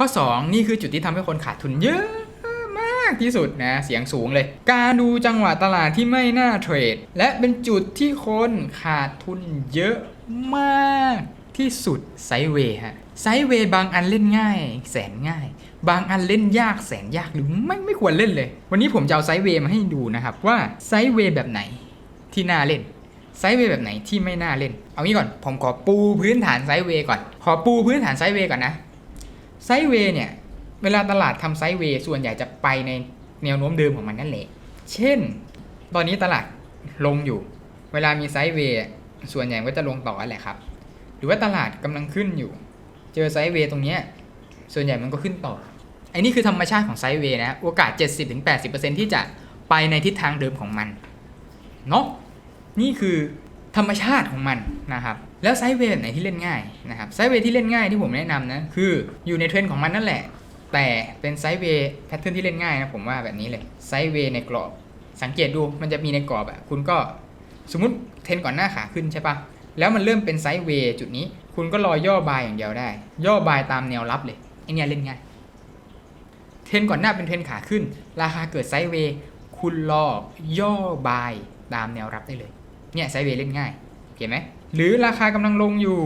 ข้อ 2 นี่คือจุดที่ทำให้คนขาดทุนเยอะมากที่สุดนะเสียงสูงเลย การดูจังหวะตลาดที่ไม่น่าเทรด และเป็นจุดที่คนขาดทุนเยอะมากที่สุดไซเวย์ฮะไซเวย์บางอันเล่นง่าย แสนง่าย บางอันเล่นยากแสนยากหรือไม่ไม่ควรเล่นเลย วันนี้ผมจะเอาไซเวย์มาให้ดูนะครับว่าไซเวย์แบบไหนที่น่าเล่นไซเวย์แบบไหนที่ไม่น่าเล่น เอางี้ก่อน ผมขอปูพื้นฐานไซเวย์ก่อน ขอปูพื้นฐานไซเวย์ก่อนนะ ไซด์เวย์เนี่ย เวลาตลาดทำไซด์เวย์ส่วนใหญ่จะไปในแนวโน้มเดิมของมันนั่นแหละ เช่น ตอนนี้ตลาดลงอยู่ เวลามีไซด์เวย์ส่วนใหญ่ก็จะลงต่อแหละครับ หรือว่าตลาดกำลังขึ้นอยู่ เจอไซด์เวย์ตรงเนี้ยส่วนใหญ่มันก็ขึ้นต่ออ้นี่คือธรรมชาติของไซด์เวย์นะ โอกาส 70-80%ที่จะไปในทิศทางเดิมของมัน เนาะ นี่คือ ธรรมชาติของมันนะครับแล้วไซด์เวย์แบบไหนที่เล่นง่ายนะครับไซด์เวย์ที่เล่นง่ายที่ผมแนะนำนะคืออยู่ในเทรนด์ของมันนั่นแหละ แต่เป็นไซด์เวย์แพทเทิร์นที่เล่นง่ายนะผมว่าแบบนี้เลยไซด์เวย์ในกรอบ สังเกตดูมันจะมีในกรอบอะคุณก็สมมติเทรนก่อนหน้าขาขึ้นใช่ปะแล้วมันเริ่มเป็นไซด์เวย์จุดนี้ คุณก็รอย่อบายอย่างเดียวได้ ย่อบายตามแนวรับเลยไอเนี่ยเล่นง่ายเทรนก่อนหน้าเป็นเทรนขาขึ้น ราคาเกิดไซด์เวย์คุณรอย่อบายตามแนวรับได้เลย เนี่ยไซเวย์เล่นง่าย เห็นไหม หรือราคากำลังลงอยู่